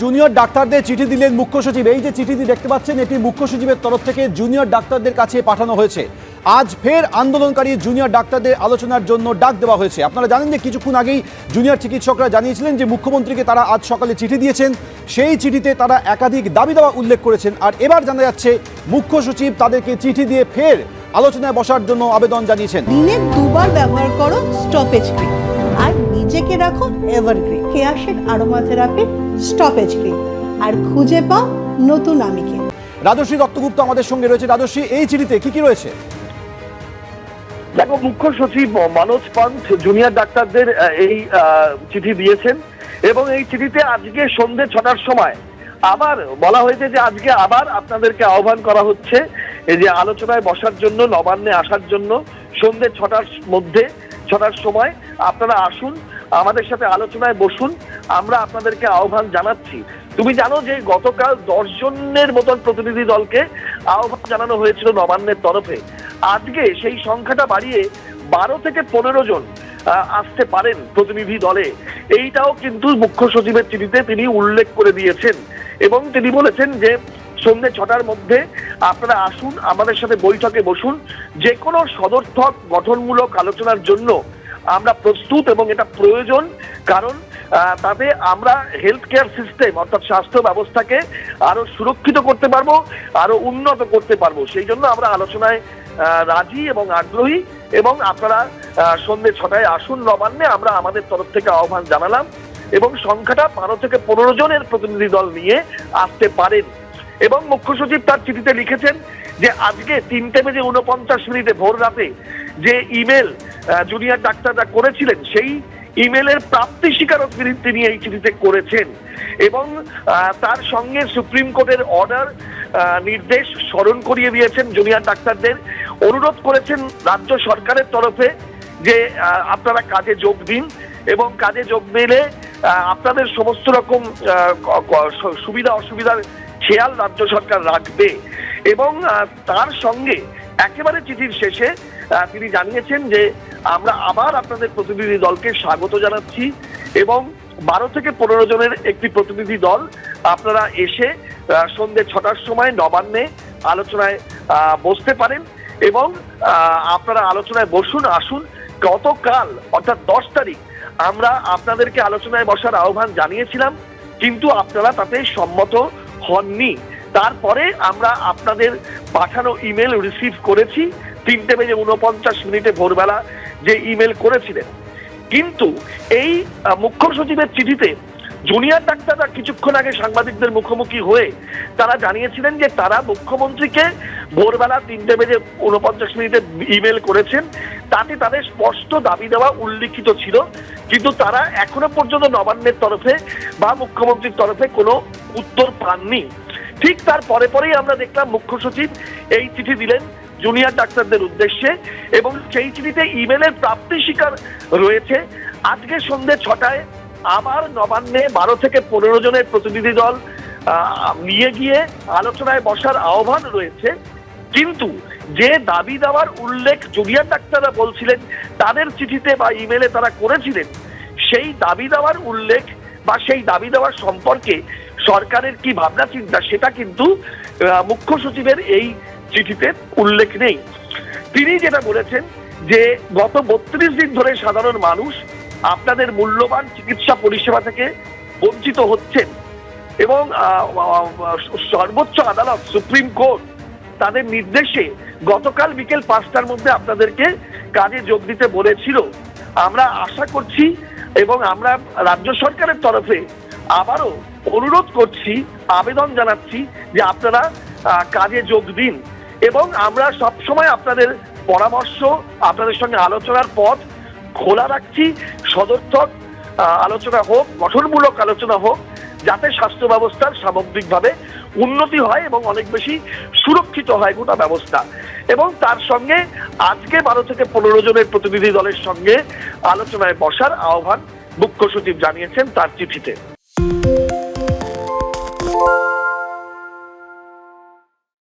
Junior ডাক্তারদের চিঠি দিলেন মুখ্য সচিব। এই যে চিঠিটি দেখতে পাচ্ছেন, এটি মুখ্য সচিবের তরফ থেকে জুনিয়র ডাক্তারদের কাছে পাঠানো হয়েছে। আজ ফের আন্দোলনকারী জুনিয়র ডাক্তারদের আলোচনার জন্য ডাক দেওয়া হয়েছে। আপনারা জানেন যে কিছুক্ষণ আগেই জুনিয়র চিকিৎসকরা জানিয়েছিলেন যে মুখ্যমন্ত্রীকে তারা আজ সকালে চিঠি দিয়েছেন। সেই চিঠিতে তারা একাধিক দাবি দেওয়া উল্লেখ করেছেন। আর এবার জানা যাচ্ছে, মুখ্য সচিব তাদেরকে চিঠি দিয়ে ফের আলোচনায় বসার জন্য আবেদন জানিয়েছেন। দিনে দুবার ব্যবহার করো স্টপেজ আর নিজেকে রাখো evergreen. Keya Seth aromatherapy stop age cream. আর খুঁজে পাও নতুন আমিকে। রাজশ্রী দত্তগুপ্ত আমাদের সঙ্গে রয়েছে। রাজশ্রী এই চিঠিতে কি কি রয়েছে? দেখো মুখ্য সচিব মানোজ পান্থ জুনিয়র ডাক্তারদের এই চিঠি দিয়েছেন এবং এই চিঠিতে আজকে সন্ধে ছটার সময় আবার বলা হয়েছে যে আজকে আবার আপনাদেরকে আহ্বান করা হচ্ছে এই যে আলোচনায় বসার জন্য নবান্নে আসার জন্য সন্ধে ছটার মধ্যে ছটার সময় আপনারা আসুন আমাদের সাথে আলোচনায় বসুন। আমরা আপনাদেরকে আহ্বান জানাচ্ছি। তুমি জানো যে গতকাল দশ জনের মতন প্রতিনিধি দলকে আহ্বান জানানো হয়েছিল নবান্নের তরফে। আজকে সেই সংখ্যাটা বাড়িয়ে বারো থেকে পনেরো জন আসতে পারেন প্রতিনিধি দলে। এইটাও কিন্তু মুখ্য সচিবের চিঠিতে তিনি উল্লেখ করে দিয়েছেন এবং তিনি বলেছেন যে সন্ধ্যে ছটার মধ্যে আপনারা আসুন, আমাদের সাথে বৈঠকে বসুন। যে কোনো সদর্থক গঠনমূলক আলোচনার জন্য আমরা প্রস্তুত এবং এটা প্রয়োজন, কারণ তাতে আমরা হেলথ কেয়ার সিস্টেম অর্থাৎ স্বাস্থ্য ব্যবস্থাকে আরও সুরক্ষিত করতে পারব, আরও উন্নত করতে পারব। সেই জন্য আমরা আলোচনায় রাজি এবং আগ্রহী এবং আপনারা সন্ধ্যে ছটায় আসুন নবান্নে। আমরা আমাদের তরফ থেকে আহ্বান জানালাম এবং সংখ্যাটা বারো থেকে পনেরো জনের প্রতিনিধি দল নিয়ে আসতে পারেন। এবং মুখ্য সচিব তার চিঠিতে লিখেছেন যে, আজকে তিনটে বেজে উনপঞ্চাশ মিনিটে ভোর রাতে যে ইমেল জুনিয়র ডাক্তাররা করেছিলেন, সেই ইমেলের প্রাপ্তি স্বীকারক তিনি এই চিঠিতে করেছেন। এবং তার সঙ্গে সুপ্রিম কোর্টের অর্ডার নির্দেশ স্মরণ করিয়ে দিয়েছেন জুনিয়র ডাক্তারদের। অনুরোধ করেছেন রাজ্য সরকারের তরফে যে আপনারা কাজে যোগ দিন এবং কাজে যোগ দিলে আপনাদের সমস্ত রকম সুবিধা অসুবিধার খেয়াল রাজ্য সরকার রাখবে। এবং তার সঙ্গে একেবারে চিঠির শেষে তিনি জানিয়েছেন যে আমরা আবার আপনাদের প্রতিনিধি দলকে স্বাগত জানাচ্ছি এবং বারো থেকে পনেরো জনের একটি প্রতিনিধি দল আপনারা এসে সন্ধ্যে ছটার সময় নবান্নে আলোচনায় বসতে পারেন এবং আপনারা আলোচনায় বসুন, আসুন। গতকাল, অর্থাৎ দশ তারিখ, আমরা আপনাদেরকে আলোচনায় বসার আহ্বান জানিয়েছিলাম, কিন্তু আপনারা তাতে সম্মত হননি। তারপরে আমরা আপনাদের পাঠানো ইমেল রিসিভ করেছি। তিনটে বেজে উনপঞ্চাশ মিনিটে ভোরবেলা যে ইমেল করেছিলেন। কিন্তু এই মুখ্য সচিবের চিঠিতে জুনিয়র ডাক্তাররা কিছুক্ষণ আগে সাংবাদিকদের মুখোমুখি হয়ে তারা জানিয়েছিলেন যে তারা মুখ্যমন্ত্রীকে ভোরবেলা তিনটে বেজে উনপঞ্চাশ মিনিটে ইমেল করেছেন। তাতে তাদের স্পষ্ট দাবি দেওয়া উল্লিখিত ছিল। কিন্তু তারা এখনও পর্যন্ত নবান্নের তরফে বা মুখ্যমন্ত্রীর তরফে কোনো উত্তর পাননি। ঠিক তার পরে পরেই আমরা দেখলাম মুখ্য সচিব এই চিঠি দিলেন জুনিয়র ডাক্তারদের উদ্দেশ্যে এবং সেই চিঠিতে ইমেলের প্রাপ্তি শিকার রয়েছে। আজকে সন্ধ্যে ছটায় আবার নবান্নে বারো থেকে পনেরো জনের প্রতিনিধি দল নিয়ে গিয়ে আলোচনায় বসার আহ্বান রয়েছে। কিন্তু যে দাবি দেওয়ার উল্লেখ জুনিয়র ডাক্তাররা বলছিলেন, তাদের চিঠিতে বা ইমেলে তারা করেছিলেন, সেই দাবি দেওয়ার উল্লেখ বা সেই দাবি দেওয়ার সম্পর্কে সরকারের কি ভাবনা চিন্তা সেটা কিন্তু মুখ্য সচিবের এই চিঠিতে উল্লেখ নেই। তিনি যেটা বলেছেন যে, গত বত্রিশ দিন ধরে সাধারণ মানুষ আপনাদের মূল্যবান চিকিৎসা পরিষেবা থেকে বঞ্চিত হচ্ছেন এবং সর্বোচ্চ আদালত, সুপ্রিম কোর্ট, তাদের নির্দেশে গতকাল বিকেল পাঁচটার মধ্যে আপনাদেরকে কাজে যোগ দিতে বলেছিল। আমরা আশা করছি এবং আমরা রাজ্য সরকারের তরফে আবারও অনুরোধ করছি, আবেদন জানাচ্ছি যে আপনারা কাজে যোগ দিন। এবং আমরা সব সময় আপনাদের পরামর্শ, আপনাদের সঙ্গে আলোচনার পথ খোলা রাখছি। সদর্থক আলোচনা হোক, গঠনমূলক আলোচনা হোক, যাতে স্বাস্থ্য ব্যবস্থার সামগ্রিকভাবে উন্নতি হয় এবং অনেক বেশি সুরক্ষিত হয় গোটা ব্যবস্থা। এবং তার সঙ্গে আজকে বারো থেকে পনেরো জনের প্রতিনিধি দলের সঙ্গে আলোচনায় বসার আহ্বান মুখ্য সচিব জানিয়েছেন তার চিঠিতে।